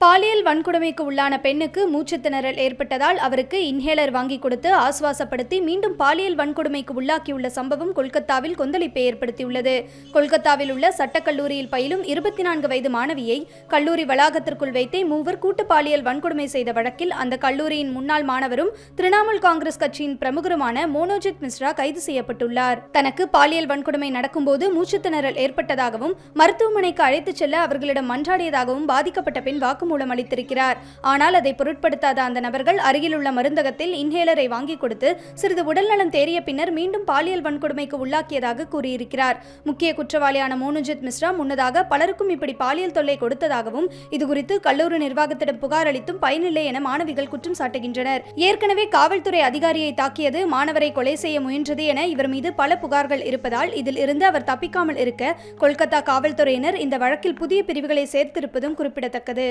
பாலியல் வன்கொடுமைக்கு உள்ளான பெண்ணுக்கு மூச்சு திணறல் ஏற்பட்டதால் அவருக்கு இன்ஹேலர் வாங்கி கொடுத்து ஆசுவாசப்படுத்தி மீண்டும் பாலியல் வன்கொடுமைக்கு உள்ளாக்கியுள்ள சம்பவம் கொல்கத்தாவில் கொந்தளிப்பை ஏற்படுத்தியுள்ளது. கொல்கத்தாவில் உள்ள சட்டக்கல்லூரியில் பயிலும் இருபத்தி நான்கு வயது மாணவியை கல்லூரி வளாகத்திற்குள் வைத்தே மூவர் கூட்டு பாலியல் வன்கொடுமை செய்த வழக்கில் அந்த கல்லூரியின் முன்னாள் மாணவரும் திரிணாமுல் காங்கிரஸ் கட்சியின் பிரமுகருமான மோனோஜித் மிஸ்ரா கைது செய்யப்பட்டுள்ளார். தனக்கு பாலியல் வன்கொடுமை நடக்கும்போது மூச்சு திணறல் ஏற்பட்டதாகவும் மருத்துவமனைக்கு அழைத்துச் செல்ல அவர்களிடம் மன்றாடியதாகவும் பாதிக்கப்பட்ட பெண் வாக்குமூலம் அளித்திருக்கிறார். ஆனால் அதை பொருட்படுத்தாத அந்த நபர்கள் அருகிலுள்ள மருந்தகத்தில் இன்ஹேலரை வாங்கி கொடுத்து சிறிது உடல்நலம் தேறிய பின்னர் மீண்டும் பாலியல் வன்கொடுமைக்கு உள்ளாக்கியதாக கூறியிருக்கிறார். முக்கிய குற்றவாளியான மோனுஜித் மிஸ்ரா முன்னதாக பலருக்கும் இப்படி பாலியல் தொல்லை கொடுத்ததாகவும் இதுகுறித்து கல்லூரி நிர்வாகத்திடம் புகார் அளித்தும் பயனில்லை என மாணவிகள் குற்றம் சாட்டுகின்றனர். ஏற்கனவே காவல்துறை அதிகாரியை தாக்கியது மாணவரை கொலை செய்ய முயன்றது என இவர் மீது பல புகார்கள் இருப்பதால் இதில் இருந்து அவர் தப்பிக்காமல் இருக்க கொல்கத்தா காவல்துறையினர் இந்த வழக்கில் புதிய பிரிவுகளை சேர்த்திருப்பதும் குறிப்பிடத்தக்கது.